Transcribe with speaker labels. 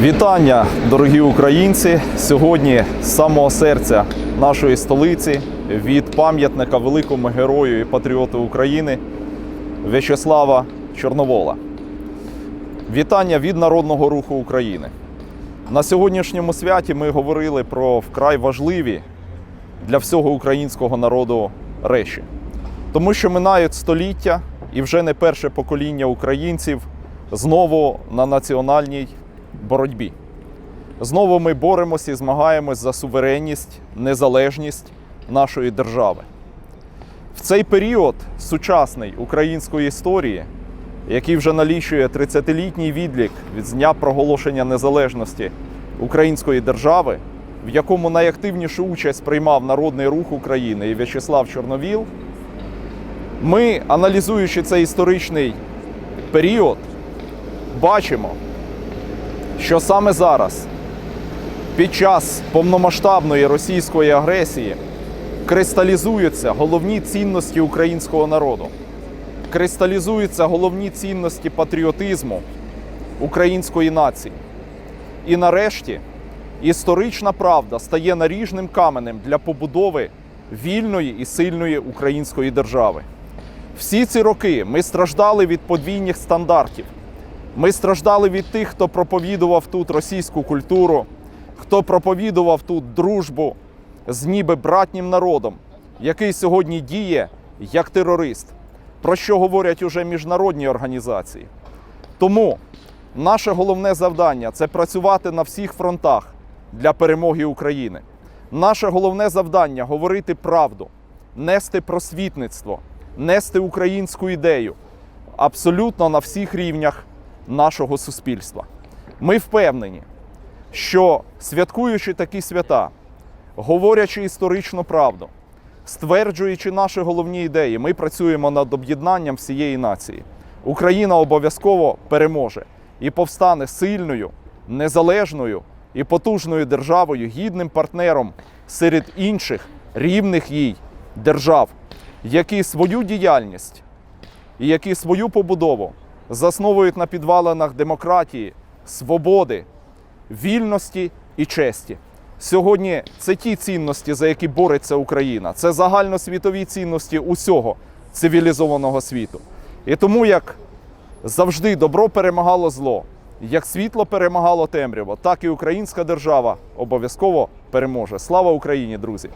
Speaker 1: Вітання, дорогі українці! Сьогодні з самого серця нашої столиці від пам'ятника великому герою і патріоту України В'ячеслава Чорновола. Вітання від Народного руху України. На сьогоднішньому святі ми говорили про вкрай важливі для всього українського народу речі. Тому що минають століття, і вже не перше покоління українців знову на національній боротьбі. Знову ми боремося і змагаємось за суверенність, незалежність нашої держави. В цей період сучасний української історії, який вже налічує 30-літній відлік від дня проголошення незалежності української держави, в якому найактивнішу участь приймав Народний рух України і В'ячеслав Чорновіл, ми, аналізуючи цей історичний період, бачимо, що саме зараз, під час повномасштабної російської агресії, кристалізуються головні цінності українського народу, кристалізуються головні цінності патріотизму української нації. І нарешті історична правда стає наріжним каменем для побудови вільної і сильної української держави. Всі ці роки ми страждали від подвійних стандартів. Ми страждали від тих, хто проповідував тут російську культуру, хто проповідував тут дружбу з ніби братнім народом, який сьогодні діє як терорист, про що говорять уже міжнародні організації. Тому наше головне завдання це працювати на всіх фронтах для перемоги України. Наше головне завдання говорити правду, нести просвітництво, нести українську ідею абсолютно на всіх рівнях нашого суспільства. Ми впевнені, що святкуючи такі свята, говорячи історичну правду, стверджуючи наші головні ідеї, ми працюємо над об'єднанням всієї нації. Україна обов'язково переможе і повстане сильною, незалежною і потужною державою, гідним партнером серед інших рівних їй держав, які свою діяльність і які свою побудову засновують на підвалинах демократії, свободи, вільності і честі. Сьогодні це ті цінності, за які бореться Україна. Це загальносвітові цінності усього цивілізованого світу. І тому, як завжди добро перемагало зло, як світло перемагало темряво, так і українська держава обов'язково переможе. Слава Україні, друзі!